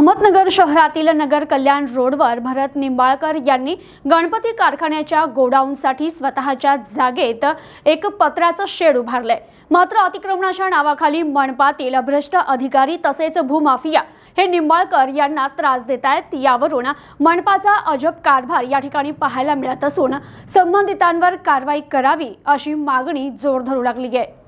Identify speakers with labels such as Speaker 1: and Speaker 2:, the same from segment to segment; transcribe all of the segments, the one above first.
Speaker 1: अहमदनगर शहरातील नगर कल्याण रोडवर भरत निंबाळकर यांनी गणपती कारखान्याच्या गोडाऊनसाठी स्वतःच्या जागेत एक पत्र्याचं शेड उभारलंय. मात्र अतिक्रमणाच्या नावाखाली मनपातील भ्रष्ट अधिकारी तसेच भूमाफिया हे निंबाळकर यांना त्रास देत आहेत. यावरून मनपाचा अजब कारभार या ठिकाणी पाहायला मिळत असून संबंधितांवर कारवाई करावी अशी मागणी जोर धरू लागली आहे.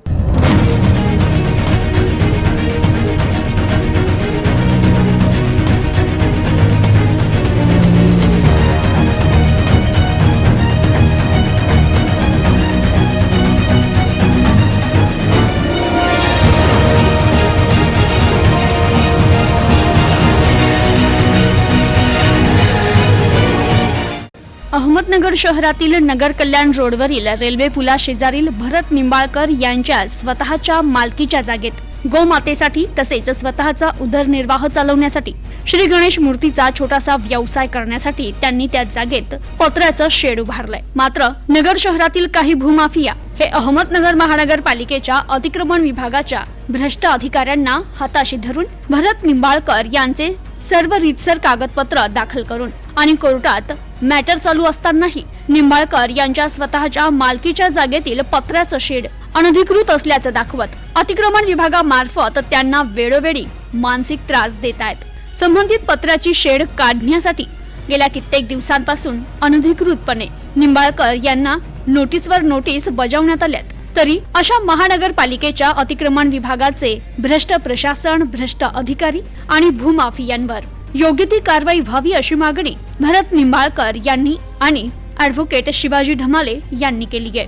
Speaker 1: अहमदनगर शहरातील नगर कल्याण रोडवरील रेल्वे पुला शेजारील भरत निंबाळकर यांच्या स्वतःच्या मालकीच्या जागेत गोमातेसाठी तसेच स्वतःचा उदरनिर्वाह चालवण्यासाठी श्री गणेश मूर्तीचा छोटासा व्यवसाय करण्यासाठी त्यांनी त्या जागेत पत्र्याचं शेड उभारलंय. मात्र नगर शहरातील काही भूमाफिया हे अहमदनगर महानगरपालिकेच्या अतिक्रमण विभागाच्या भ्रष्ट अधिकाऱ्यांना हाताशी धरून भरत निंबाळकर यांचे सर्व रीतसर कागदपत्र दाखल करून आणि कोर्टात मॅटर चालू असतानाही निंबाळकर यांच्या स्वतःच्या मालकीच्या जागेतील पत्र्याचं शेड अनधिकृत असल्याचं दाखवत अतिक्रमण विभागामार्फत त्यांना वेळोवेळी मानसिक त्रास देत आहेत. संबंधित पत्र्याची शेड काढण्यासाठी गेल्या कित्येक दिवसांपासून अनधिकृतपणे निंबाळकर यांना नोटीसवर नोटीस बजावण्यात आल्यात तरी अशा महानगरपालिकेच्या अतिक्रमण विभागाचे भ्रष्ट प्रशासन भ्रष्ट अधिकारी आणि भूमाफियांवर योग्य ती कारवाई व्हावी अशी मागणी भरत निंबाळकर यांनी आणि ऍडव्होकेट शिवाजी ढमाले यांनी केली आहे.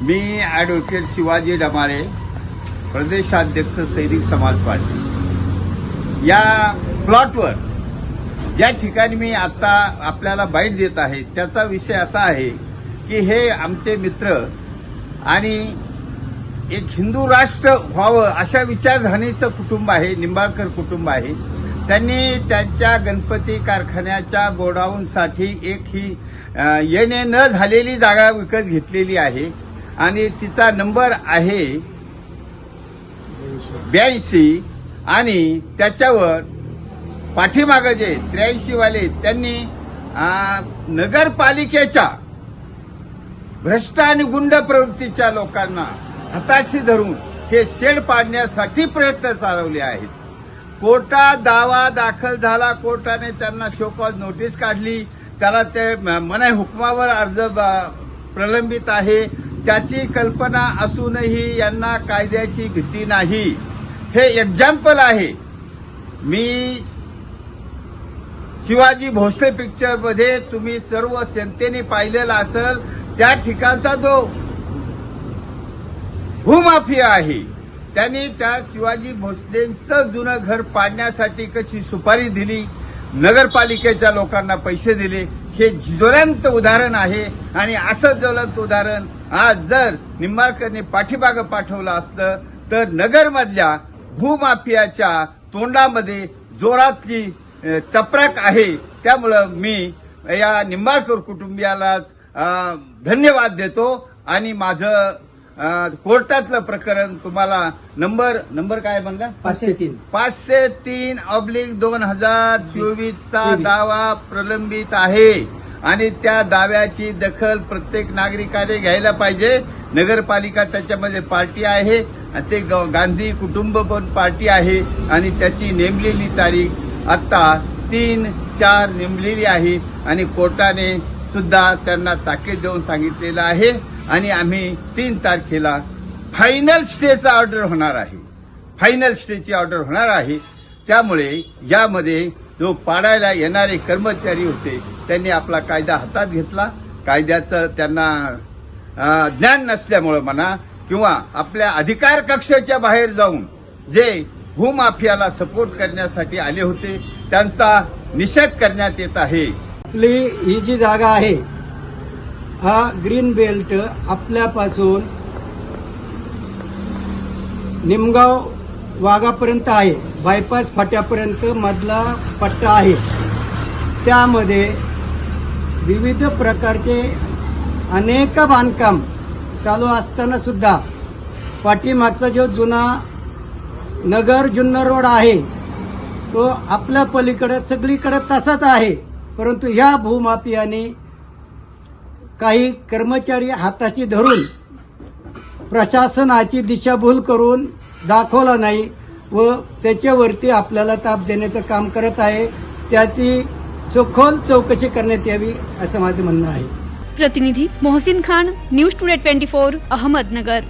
Speaker 2: मी ॲडव्होकेट शिवाजी ढमाले प्रदेशाध्यक्ष सैनिक समाज पार्टी. या प्लॉटवर ज्या ठिकाणी मी आता आपल्याला बाईट देत आहे त्याचा विषय असा आहे की हे आमचे मित्र आणि एक हिंदू राष्ट्र व्हावं अशा विचारधारणीचं कुटुंब आहे निंबाळकर कुटुंब आहे. त्यांनी त्यांच्या गणपती कारखान्याच्या गोडाऊनसाठी एक ही येणे न झालेली जागा विकत घेतलेली आहे. आणि तिचा नंबर आहे ब्याऐंशी आणि त्याच्यावर पाठीमागं जे त्र्याऐंशीवाले त्यांनी नगरपालिकेच्या भ्रष्ट आणि गुंड प्रवृत्तीच्या लोकांना हाताशी धरून हे शेड पाडण्यासाठी प्रयत्न चालवले आहेत. कोर्टात दावा दाखल झाला. कोर्टाने त्यांना शोकॉज नोटीस काढली. त्याला ते मनाई हुकमावर अर्ज ब- प्रलंबित आहे. त्याची कल्पना असूनही यांना कायद्याची भीती नाही. हे एक्झाम्पल आहे. मी शिवाजी भोसले पिक्चरमध्ये तुम्ही सर्व जनतेने पाहिलेला असेल. त्या ठिकाणचा जो भूमाफिया आहे त्यांनी त्या शिवाजी भोसलेंचं जुनं घर पाडण्यासाठी कशी सुपारी दिली नगरपालिकेच्या लोकांना पैसे दिले हे ज्वलंत उदाहरण आहे. आणि असं ज्वलंत उदाहरण आज जर निंबाळकरने पाठीमागं पाठवलं असतं तर नगरमधल्या भूमाफियाच्या तोंडामध्ये जोरातली चपराक आहे. त्यामुळं मी या निंबाळकर कुटुंबियालाच धन्यवाद देतो. आणि माझं कोर्टातलं प्रकरण तुम्हाला नंबर नंबर काय म्हणला
Speaker 3: पाचशे तीन.
Speaker 2: पाचशे तीन ऑब्लिक दोन हजार चोवीसचा. दावा प्रलंबित आहे. आणि त्या दाव्याची दखल प्रत्येक नागरिकाने घ्यायला पाहिजे. नगरपालिका त्याच्यामध्ये पार्टी आहे. आणि ते गांधी कुटुंब पण पार्टी आहे. आणि त्याची नेमलेली तारीख आता तीन चार नेमलेली आहे. आणि कोर्टाने सुद्धा त्यांना ताकीद देऊन सांगितलेलं आहे. आणि आम्ही तीन तारखेला फायनल स्टेचा ऑर्डर होणार आहे. फायनल स्टेची ऑर्डर होणार आहे. त्यामुळे यामध्ये जो पाडायला येणारे कर्मचारी होते त्यांनी आपला कायदा हातात घेतला. कायद्याचं त्यांना ज्ञान नसल्यामुळं म्हणा किंवा आपल्या अधिकार कक्षाच्या बाहेर जाऊन जे भूमाफियाला सपोर्ट करण्यासाठी आले होते त्यांचा निषेध करण्यात येत आहे.
Speaker 3: आपली ही जी जागा आहे हा ग्रीन बेल्ट आपल्यापासून निमगाव वाघापर्यंत आहे बायपास फाट्यापर्यंत मधला पट्टा आहे. त्यामध्ये विविध प्रकारचे अनेक बांधकाम चालू असताना सुद्धा पाठीमागचा जो जुना नगर जुन्नर रोड आहे तो आपल्या पलीकडे सगळीकडे तसाच आहे. परंतु ह्या भूमाफियाने काही कर्मचारी हाताशी धरून प्रशासनाची दिशाभूल करून दाखवला नाही व त्याच्यावरती आपल्याला ताप देण्याचं काम करत आहे. त्याची सखोल चौकशी करण्यात यावी असं माझं म्हणणं आहे.
Speaker 1: प्रतिनिधी Mohsin Khan news today twenty four Ahmednagar.